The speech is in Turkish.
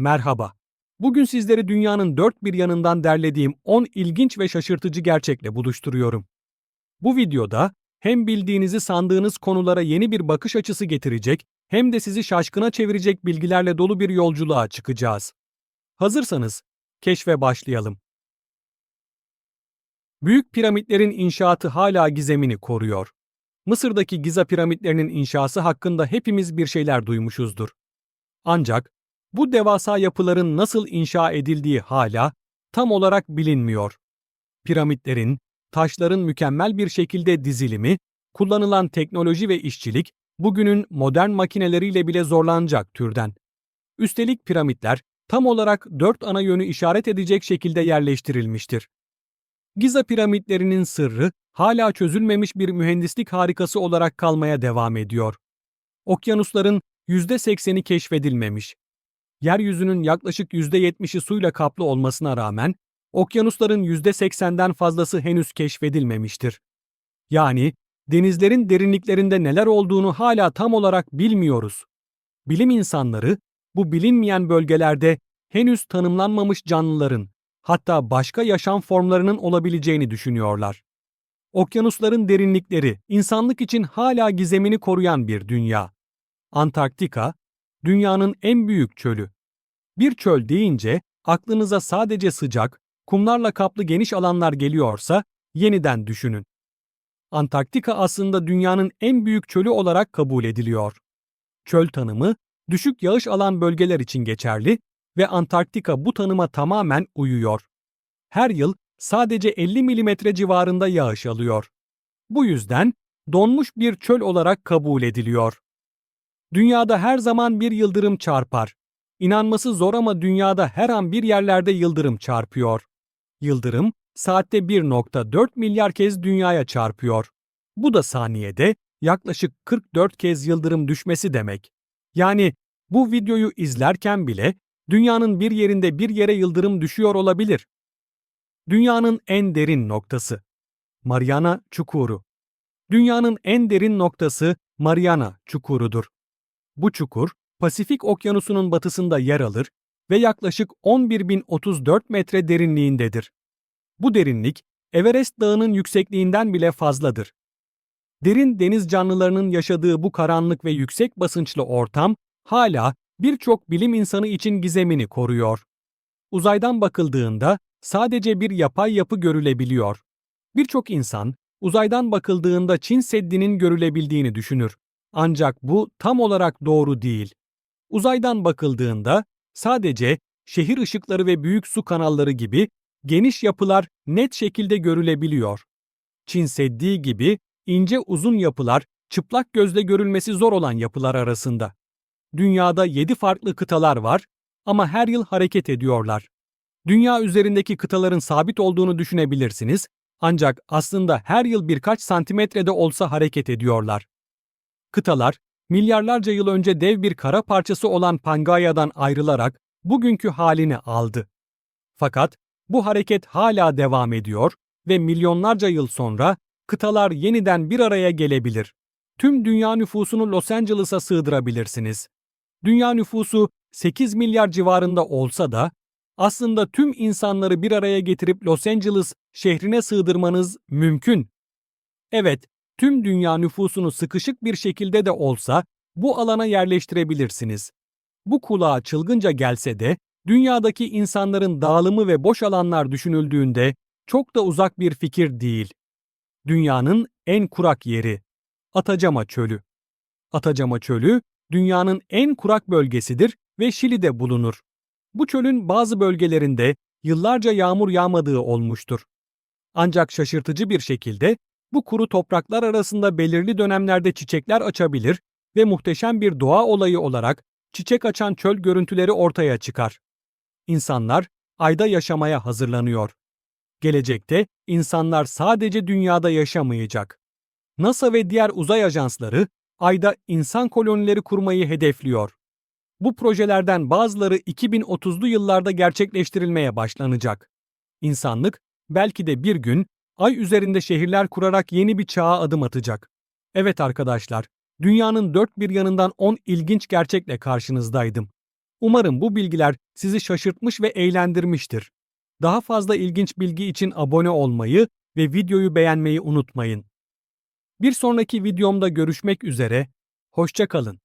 Merhaba. Bugün sizleri dünyanın dört bir yanından derlediğim 10 ilginç ve şaşırtıcı gerçekle buluşturuyorum. Bu videoda hem bildiğinizi sandığınız konulara yeni bir bakış açısı getirecek hem de sizi şaşkına çevirecek bilgilerle dolu bir yolculuğa çıkacağız. Hazırsanız keşfe başlayalım. Büyük piramitlerin inşaatı hala gizemini koruyor. Mısır'daki Giza piramitlerinin inşası hakkında hepimiz bir şeyler duymuşuzdur. Ancak bu devasa yapıların nasıl inşa edildiği hala tam olarak bilinmiyor. Piramitlerin, taşların mükemmel bir şekilde dizilimi, kullanılan teknoloji ve işçilik bugünün modern makineleriyle bile zorlanacak türden. Üstelik piramitler tam olarak dört ana yönü işaret edecek şekilde yerleştirilmiştir. Giza piramitlerinin sırrı hala çözülmemiş bir mühendislik harikası olarak kalmaya devam ediyor. Okyanusların %80'i keşfedilmemiş. Yeryüzünün yaklaşık %70'i suyla kaplı olmasına rağmen okyanusların %80'den fazlası henüz keşfedilmemiştir. Yani denizlerin derinliklerinde neler olduğunu hala tam olarak bilmiyoruz. Bilim insanları bu bilinmeyen bölgelerde henüz tanımlanmamış canlıların, hatta başka yaşam formlarının olabileceğini düşünüyorlar. Okyanusların derinlikleri insanlık için hala gizemini koruyan bir dünya. Antarktika, dünyanın en büyük çölü. Bir çöl deyince aklınıza sadece sıcak, kumlarla kaplı geniş alanlar geliyorsa yeniden düşünün. Antarktika aslında dünyanın en büyük çölü olarak kabul ediliyor. Çöl tanımı düşük yağış alan bölgeler için geçerli ve Antarktika bu tanıma tamamen uyuyor. Her yıl sadece 50 milimetre civarında yağış alıyor. Bu yüzden donmuş bir çöl olarak kabul ediliyor. Dünyada her zaman bir yıldırım çarpar. İnanması zor ama dünyada her an bir yerlerde yıldırım çarpıyor. Yıldırım saatte 1.4 milyar kez dünyaya çarpıyor. Bu da saniyede yaklaşık 44 kez yıldırım düşmesi demek. Yani bu videoyu izlerken bile dünyanın bir yerinde bir yere yıldırım düşüyor olabilir. Dünyanın en derin noktası Mariana Çukuru Dünyanın en derin noktası Mariana Çukuru'dur. Bu çukur, Pasifik Okyanusu'nun batısında yer alır ve yaklaşık 11.034 metre derinliğindedir. Bu derinlik, Everest Dağı'nın yüksekliğinden bile fazladır. Derin deniz canlılarının yaşadığı bu karanlık ve yüksek basınçlı ortam hala birçok bilim insanı için gizemini koruyor. Uzaydan bakıldığında sadece bir yapay yapı görülebiliyor. Birçok insan uzaydan bakıldığında Çin Seddi'nin görülebildiğini düşünür. Ancak bu tam olarak doğru değil. Uzaydan bakıldığında sadece şehir ışıkları ve büyük su kanalları gibi geniş yapılar net şekilde görülebiliyor. Çin Seddi gibi ince uzun yapılar çıplak gözle görülmesi zor olan yapılar arasında. Dünyada 7 farklı kıtalar var ama her yıl hareket ediyorlar. Dünya üzerindeki kıtaların sabit olduğunu düşünebilirsiniz ancak aslında her yıl birkaç santimetrede olsa hareket ediyorlar. Kıtalar, milyarlarca yıl önce dev bir kara parçası olan Pangaya'dan ayrılarak bugünkü halini aldı. Fakat bu hareket hala devam ediyor ve milyonlarca yıl sonra kıtalar yeniden bir araya gelebilir. Tüm dünya nüfusunu Los Angeles'a sığdırabilirsiniz. Dünya nüfusu 8 milyar civarında olsa da aslında tüm insanları bir araya getirip Los Angeles şehrine sığdırmanız mümkün. Evet, tüm dünya nüfusunu sıkışık bir şekilde de olsa bu alana yerleştirebilirsiniz. Bu kulağa çılgınca gelse de dünyadaki insanların dağılımı ve boş alanlar düşünüldüğünde çok da uzak bir fikir değil. Dünyanın en kurak yeri Atacama Çölü. Atacama Çölü dünyanın en kurak bölgesidir ve Şili'de bulunur. Bu çölün bazı bölgelerinde yıllarca yağmur yağmadığı olmuştur. Ancak şaşırtıcı bir şekilde bu kuru topraklar arasında belirli dönemlerde çiçekler açabilir ve muhteşem bir doğa olayı olarak çiçek açan çöl görüntüleri ortaya çıkar. İnsanlar ayda yaşamaya hazırlanıyor. Gelecekte insanlar sadece dünyada yaşamayacak. NASA ve diğer uzay ajansları ayda insan kolonileri kurmayı hedefliyor. Bu projelerden bazıları 2030'lu yıllarda gerçekleştirilmeye başlanacak. İnsanlık belki de bir gün ay üzerinde şehirler kurarak yeni bir çağa adım atacak. Evet arkadaşlar, dünyanın dört bir yanından 10 ilginç gerçekle karşınızdaydım. Umarım bu bilgiler sizi şaşırtmış ve eğlendirmiştir. Daha fazla ilginç bilgi için abone olmayı ve videoyu beğenmeyi unutmayın. Bir sonraki videomda görüşmek üzere, hoşça kalın.